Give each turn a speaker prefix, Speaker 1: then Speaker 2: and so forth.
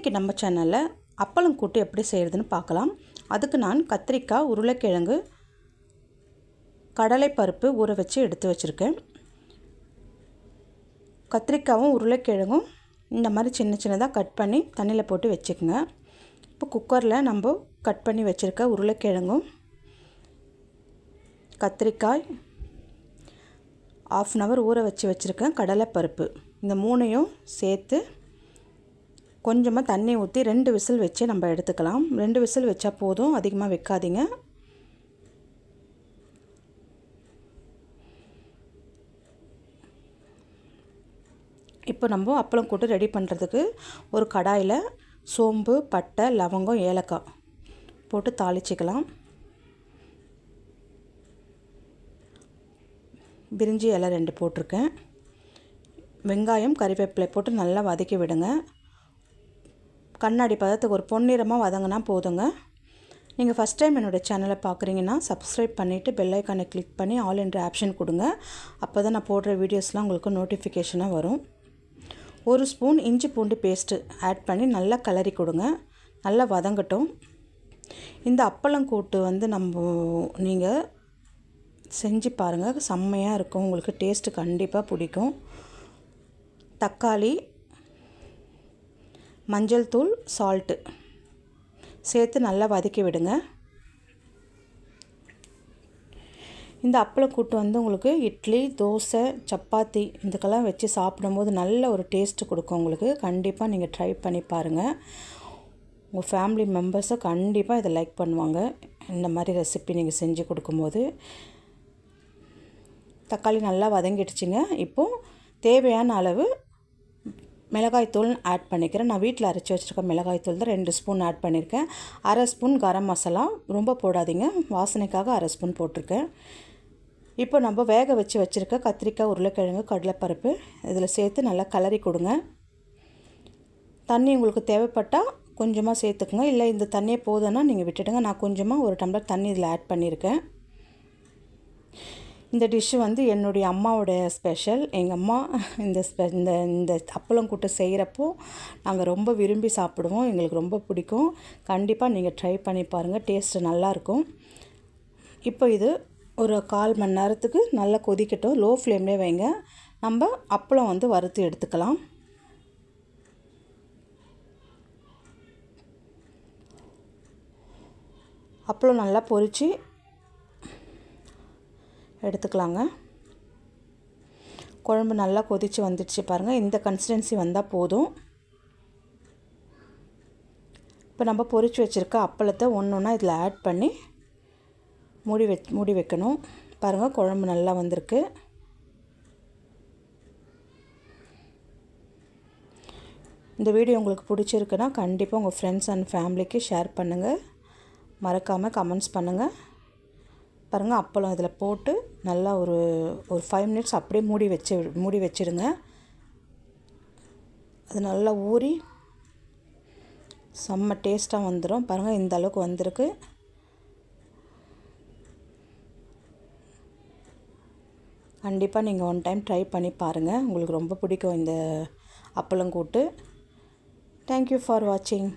Speaker 1: இன்றைக்கி நம்ம சேனலில் அப்பளம் கூட்டு எப்படி செய்கிறதுன்னு பார்க்கலாம். அதுக்கு நான் கத்திரிக்காய் உருளைக்கிழங்கு கடலைப்பருப்பு ஊற வச்சு எடுத்து வச்சுருக்கேன். கத்திரிக்காயும் உருளைக்கிழங்கும் இந்த மாதிரி சின்ன சின்னதாக கட் பண்ணி தண்ணியில் போட்டு வச்சுக்கோங்க. இப்போ குக்கரில் நம்ம கட் பண்ணி வச்சுருக்க உருளைக்கிழங்கும் கத்திரிக்காய் ஆஃப் அன் ஹவர் ஊற வச்சு வச்சுருக்கேன் கடலைப்பருப்பு. இந்த மூணையும் சேர்த்து கொஞ்சமாக தண்ணி ஊற்றி ரெண்டு விசில் வச்சு நம்ம எடுத்துக்கலாம். ரெண்டு விசில் வச்சா போதும். அதிகமாக வைக்காதீங்க. இப்போ நம்ம அப்பளம் கூட்டு ரெடி பண்ணுறதுக்கு ஒரு கடாயில் சோம்பு பட்டை லவங்கம் ஏலக்காய் போட்டு தாளிச்சிக்கலாம். பிரிஞ்சி இலை ரெண்டு போட்டிருக்கேன். வெங்காயம் கறிவேப்பிலை போட்டு நல்லா வதக்கி விடுங்க. கண்ணாடி பதத்துக்கு ஒரு பொன்னிறமாக வதங்கினா போதுங்க. நீங்கள் ஃபஸ்ட் டைம் என்னோடய சேனலை பார்க்குறீங்கன்னா சப்ஸ்கிரைப் பண்ணிவிட்டு பெல்லைக்கானை கிளிக் பண்ணி ஆல் என்ற ஆப்ஷன் கொடுங்க. அப்போ தான் நான் போடுற வீடியோஸ்லாம் உங்களுக்கு நோட்டிஃபிகேஷனாக வரும். ஒரு ஸ்பூன் இஞ்சி பூண்டு பேஸ்ட்டு ஆட் பண்ணி நல்லா கலரி கொடுங்க. நல்லா வதங்கட்டும். இந்த அப்பளம் கூட்டு வந்து நம்ம நீங்கள் செஞ்சு பாருங்கள் செம்மையாக இருக்கும். உங்களுக்கு டேஸ்ட்டு கண்டிப்பாக பிடிக்கும். தக்காளி மஞ்சள் தூள் சால்ட்டு சேர்த்து நல்லா வதக்கி விடுங்க. இந்த அப்பளம் கூட்டு வந்து உங்களுக்கு இட்லி தோசை சப்பாத்தி இதுக்கெல்லாம் வச்சு சாப்பிடும்போது நல்ல ஒரு டேஸ்ட்டு கொடுக்கும் உங்களுக்கு. கண்டிப்பாக நீங்கள் ட்ரை பண்ணி பாருங்கள் உங்கள் ஃபேமிலி மெம்பர்ஸும் கண்டிப்பாக இதை லைக் பண்ணுவாங்க. இந்த மாதிரி ரெசிபி நீங்கள் செஞ்சு கொடுக்கும்போது. தக்காளி நல்லா வதங்கிடுச்சிங்க. இப்போது தேவையான அளவு மிளகாய்த்தூள் ஆட் பண்ணிக்கிறேன். நான் வீட்டில் அரைச்சி வச்சுருக்க மிளகாய்த்தூள் தான் ரெண்டு ஸ்பூன் ஆட் பண்ணியிருக்கேன் அரை ஸ்பூன் கரம் மசாலா. ரொம்ப போடாதீங்க. வாசனைக்காக அரை ஸ்பூன் போட்டிருக்கேன். இப்போ நம்ம வேக வச்சு வச்சுருக்க கத்திரிக்காய் உருளைக்கிழங்கு கடலைப்பருப்பு இதில் சேர்த்து நல்லா கலரி கொடுங்க. தண்ணி உங்களுக்கு தேவைப்பட்டால் கொஞ்சமாக சேர்த்துக்குங்க. இல்லை இந்த தண்ணியே போதுன்னா நீங்கள் விட்டுடுங்க. நான் கொஞ்சமாக ஒரு டம்ளர் தண்ணி இதில் ஆட் பண்ணியிருக்கேன் இந்த டிஷ்ஷு வந்து என்னுடைய அம்மாவோடைய ஸ்பெஷல். எங்கள் அம்மா இந்த ஸ்பெ இந்த இந்த அப்பளம் கூட்டு செய்கிறப்போ நாங்கள் ரொம்ப விரும்பி சாப்பிடுவோம். எங்களுக்கு ரொம்ப பிடிக்கும். கண்டிப்பாக நீங்கள் ட்ரை பண்ணி பாருங்கள் டேஸ்ட்டு நல்லாயிருக்கும் இப்போ இது ஒரு கால் மணி நேரத்துக்கு நல்லா கொதிக்கட்டும். லோ ஃப்ளேம்லேயே வைங்க. நம்ம அப்பளம் வந்து வறுத்து எடுத்துக்கலாம். அப்பளம் நல்லா பொரித்து எடுத்துக்கலாங்க. குழம்பு நல்லா கொதித்து வந்துடுச்சு பாருங்கள் இந்த கன்சிஸ்டன்சி வந்தால் போதும். இப்போ நம்ம பொரித்து வச்சுருக்க அப்பளத்தை ஒன்று ஒன்றா இதில் ஆட் பண்ணி மூடி வை மூடி வைக்கணும். பாருங்கள் குழம்பு நல்லா வந்திருக்கு. இந்த வீடியோ உங்களுக்கு பிடிச்சிருக்குன்னா கண்டிப்பாக உங்கள் ஃப்ரெண்ட்ஸ் அண்ட் ஃபேமிலிக்கு ஷேர் பண்ணுங்கள் மறக்காமல் கமெண்ட்ஸ் பண்ணுங்கள் பாருங்கள் அப்பளம் இதில் போட்டு நல்லா ஒரு ஒரு ஃபைவ் மினிட்ஸ் அப்படியே மூடி வச்சு மூடி வச்சுடுங்க அது நல்லா ஊறி செம்ம டேஸ்ட்டாக வந்துடும் பாருங்கள் இந்த அளவுக்கு வந்திருக்கு. கண்டிப்பாக நீங்கள் ஒன் டைம் ட்ரை பண்ணி பாருங்கள் உங்களுக்கு ரொம்ப பிடிக்கும் இந்த அப்பளம் கூட்டு. தேங்க்யூ ஃபார் வாட்சிங்